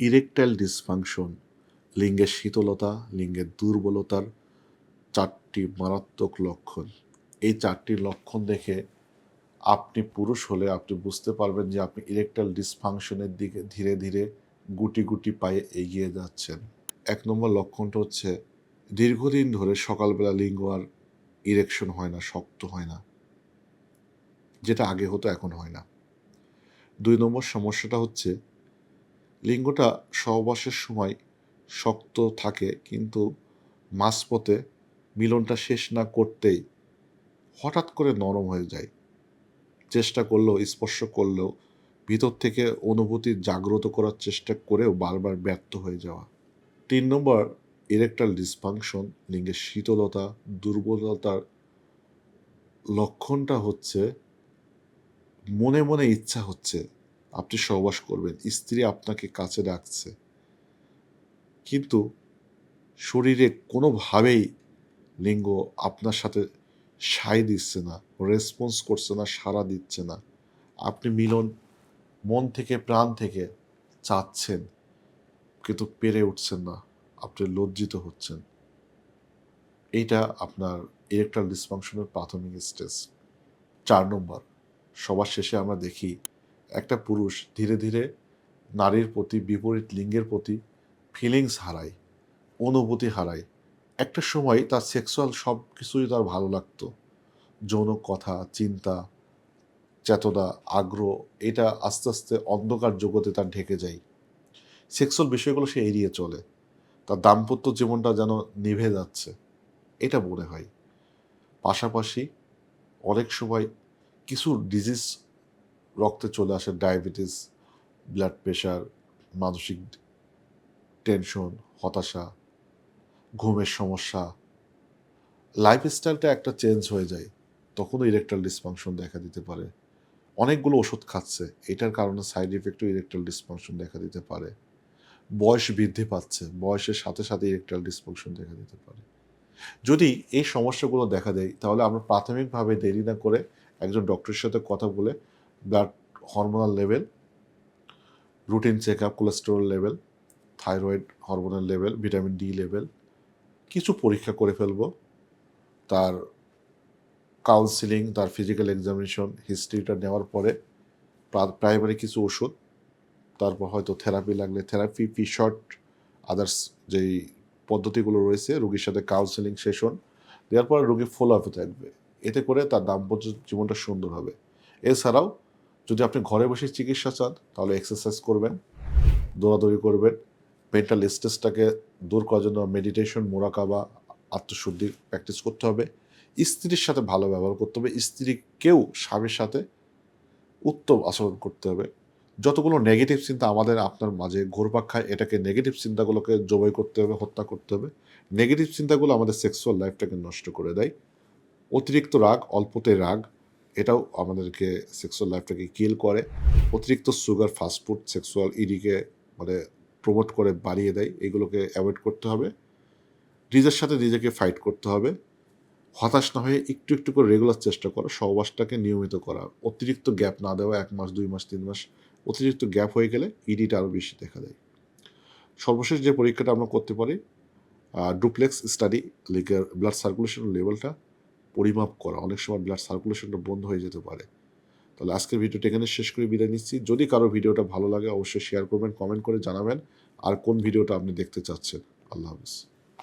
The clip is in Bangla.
ইরেকটাইল ডিসফাংশন লিঙ্গের শীতলতা, লিঙ্গের দুর্বলতার চারটি মারাত্মক লক্ষণ। এই চারটি লক্ষণ দেখে আপনি পুরুষ হলে আপনি বুঝতে পারবেন যে আপনি ইরেকটাইল ডিসফাংশনের দিকে ধীরে ধীরে গুটি গুটি পায়ে এগিয়ে যাচ্ছেন। এক নম্বর লক্ষণটা হচ্ছে দীর্ঘদিন ধরে সকালবেলা লিঙ্গ আর ইরেকশন হয় না, শক্ত হয় না। যেটা আগে হতো, এখন হয় না। দুই নম্বর সমস্যাটা হচ্ছে লিঙ্গটা সহবাসের সময় শক্ত থাকে, কিন্তু মাঝপথে মিলনটা শেষ না করতেই হঠাৎ করে নরম হয়ে যায়। চেষ্টা করলেও, স্পর্শ করলেও, ভিতর থেকে অনুভূতি জাগ্রত করার চেষ্টা করেও বারবার ব্যর্থ হয়ে যাওয়া। তিন নম্বর ইরেকটাল ডিসফাংশন লিঙ্গের শীতলতা, দুর্বলতার লক্ষণটা হচ্ছে, মনে মনে ইচ্ছা হচ্ছে আপনি সহবাস করবেন। স্ত্রী আপনাকে কাছে ডাকছে। কিন্তু শরীরে কোনোভাবেই লিঙ্গ আপনার সাথে সাই দিচ্ছে না রেসপন্স করছে না, সাড়া দিচ্ছে না। আপনি মিলন মন থেকে, প্রাণ থেকে চাচ্ছেন কিন্তু পেরে উঠছেন না। আপনি লজ্জিত হচ্ছেন। এইটা আপনার ইরেকটাল ডিসফাংশনের প্রাথমিক স্টেজ চার নম্বর, সবার শেষে আমরা দেখি একটা পুরুষ ধীরে ধীরে নারীর প্রতি, বিপরীত লিঙ্গের প্রতি ফিলিংস হারায়, অনুভূতি হারায়। একটা সময় তার সেক্সুয়াল সব কিছুই তার ভালো লাগতো। যৌন কথা, চিন্তা, চেতনা, আগ্রহ, এটা আস্তে আস্তে অন্ধকার জগতে তার ঢেকে যায়। সেক্সুয়াল বিষয়গুলো সে এড়িয়ে চলে। তার দাম্পত্য জীবনটা যেন নিভে যাচ্ছে, এটা মনে হয়। পাশাপাশি অনেক সময় কিছু ডিজিজ রক্তে চলে আসে ডায়াবেটিস ব্লাড প্রেশার মানসিক টেনশন হতাশা, ঘুমের সমস্যা লাইফস্টাইলটা একটা চেঞ্জ হয়ে যায় তখনও ইরেকটাল ডিসফাংশন দেখা দিতে পারে। অনেকগুলো ওষুধ খাচ্ছে, এটার কারণে সাইড ইফেক্টও ইরেকটাল ডিসফাংশন দেখা দিতে পারে। বয়স বৃদ্ধি পাচ্ছে, বয়সের সাথে সাথে ইরেকটাল ডিসফাংশন দেখা দিতে পারে। যদি এই সমস্যাগুলো দেখা দেয়, তাহলে আমরা প্রাথমিকভাবে দেরি না করে একজন ডক্টরের সাথে কথা বলে blood hormonal level routine check up cholesterol level thyroid hormonal level vitamin D level কিছু পরীক্ষা করে ফেলব। তার কাউন্সিলিং তার ফিজিক্যাল এক্সামিনেশন হিস্ট্রিটা নেওয়ার পরে প্রাইমারি কিছু ওষুধ, তারপর হয়তো থেরাপি লাগলে থেরাপি ফি শর্ট আদার্স যেই পদ্ধতিগুলো রয়েছে, রোগীর সাথে কাউন্সিলিং সেশন দেওয়ার পরে রোগী ফলো আপে থাকবে। এতে করে তার দাম্পত্য জীবনটা সুন্দর হবে। এছাড়াও যদি আপনি ঘরে বসে চিকিৎসা চান, তাহলে এক্সারসাইজ করবেন, দৌড়াদৌড়ি করবেন। মেন্টাল স্ট্রেসটাকে দূর করার জন্য মেডিটেশন মোরাকাবা আত্মশুদ্ধির প্র্যাকটিস করতে হবে। স্ত্রীর সাথে ভালো ব্যবহার করতে হবে। স্ত্রীকেও স্বামীর সাথে উত্তম আচরণ করতে হবে। যতগুলো নেগেটিভ চিন্তা আমাদের আপনার মাঝে ঘোরপাক খায়, এটাকে নেগেটিভ চিন্তাগুলোকে জবাই করতে হবে, হত্যা করতে হবে। নেগেটিভ চিন্তাগুলো আমাদের সেক্সুয়াল লাইফটাকে নষ্ট করে দেয়। অতিরিক্ত রাগ, অল্পতে রাগ এটাও আমাদেরকে সেক্সুয়াল লাইফটাকে কিল করে। অতিরিক্ত সুগার ফাস্টফুড সেক্সুয়াল ইডিকে মানে প্রমোট করে বাড়িয়ে দেয়। এগুলোকে অ্যাভয়েড করতে হবে। নিজের সাথে নিজেকে ফাইট করতে হবে। হতাশ না হয়ে একটু একটু করে রেগুলার চেষ্টা করা। সহবাসটাকে নিয়মিত করা। অতিরিক্ত গ্যাপ না দেওয়া, এক মাস, দুই মাস, তিন মাস, অতিরিক্ত গ্যাপ হয়ে গেলে ইডিটা আরও বেশি দেখা দেয়। সর্বশেষ যে পরীক্ষাটা আমরা করতে পারি ডুপ্লেক্স স্টাডি লিগের ব্লাড সার্কুলেশন লেভেলটা পরিমাপ করা, অনেক সময় ব্লাড সার্কুলেশনটা বন্ধ হয়ে যেতে পারে। তাহলে আজকের ভিডিওটা এখানে শেষ করে বিদায় নিচ্ছি। যদি কারও ভিডিওটা ভালো লাগে, অবশ্যই শেয়ার করবেন কমেন্ট করে জানাবেন, আর কোন ভিডিওটা আপনি দেখতে চাচ্ছেন। আল্লাহ হাফিজ।